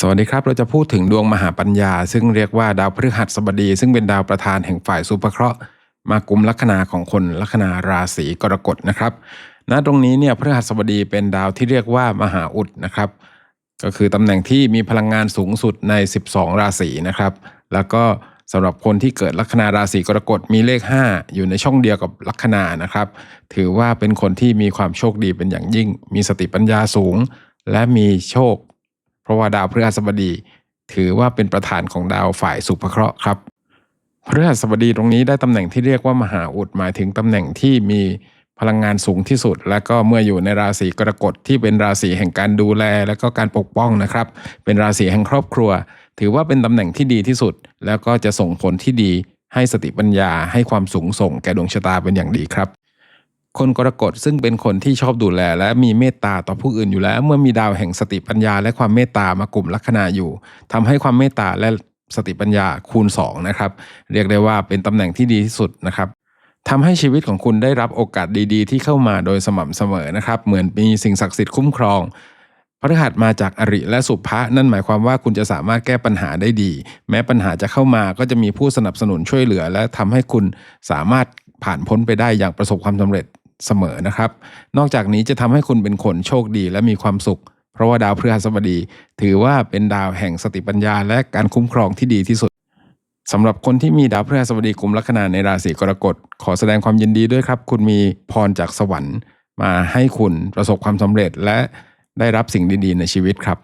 สวัสดีครับ เราจะพูดถึงดวงมหาปัญญา ซึ่งเรียกว่าดาวพฤหัสบดี ซึ่งเป็นดาวประธานแห่งฝ่ายสุภเคราะห์มากุมลัคนาของคนลัคนาราศีกรกฎนะครับณตรงนี้เนี่ยพฤหัสบดีเป็นดาวที่เรียกว่ามหาอุดนะครับ ก็คือตำแหน่งที่มีพลังงานสูงสุดใน 12 ราศีนะครับ แล้วก็สำหรับคนที่เกิดลัคนาราศีกรกฎมีเลข 5 อยู่ในช่องเดียวกับลัคนานะครับ ถือว่าเป็นคนที่มีความโชคดีเป็นอย่างยิ่ง มีสติปัญญาสูง และมีโชค เพราะว่าดาวพฤหัสบดี ถือว่าเป็นประธานของดาวฝ่ายสุภเคราะห์ครับพฤหัสบดีตรงนี้ได้ตำแหน่งที่เรียกว่ามหาอุดหมายถึงตำแหน่งที่มีพลังงานสูงที่สุด และก็เมื่ออยู่ในราศีกรกฎที่เป็นราศีแห่งการดูแล และก็การปกป้องนะครับ เป็นราศีแห่งครอบครัว ถือว่าเป็นตำแหน่งที่ดีที่สุด แล้วก็จะส่งผลที่ดี ให้สติปัญญาให้ความสูงส่งแก่ดวงชะตาเป็นอย่างดีครับ คนกรกฎซึ่งเป็นคนที่ชอบดูแล และมีเมตตาต่อผู้อื่นอยู่แล้ว เมื่อมีดาวแห่งสติปัญญา และความเมตตามากลุ่มลัคนาอยู่ทำให้ความเมตตาและสติปัญญาคูณ2นะครับเรียกได้ว่าเป็นตำแหน่งที่ดีที่สุดนะครับทำให้ชีวิตของคุณได้รับโอกาสดีๆ ที่เข้ามาโดยสม่ำเสมอนะครับ เหมือนมีสิ่งศักดิ์สิทธิ์คุ้มครองพฤหัสมาจากอริและสุภะนั่นหมายความว่าคุณจะสามารถแก้ปัญหาได้ดี แม้ปัญหาจะเข้ามาก็จะมีผู้สนับสนุนช่วยเหลือ และทำให้คุณสามารถผ่านพ้นไปได้อย่างประสบความสำเร็จ เสมอนะครับ นอกจากนี้จะทำให้คุณเป็นคนโชคดีและมีความสุข เพราะว่าดาวพฤหัสบดี ถือว่าเป็นดาวแห่งสติปัญญา และการคุ้มครองที่ดีที่สุดสำหรับคนที่มีดาวพฤหัสบดีกลุ่มลัคนาในราศีกรกฎขอแสดงความยินดีด้วยครับ คุณมีพรจากสวรรค์ มาให้คุณประสบความสำเร็จและได้รับสิ่งดีๆ ในชีวิตครับ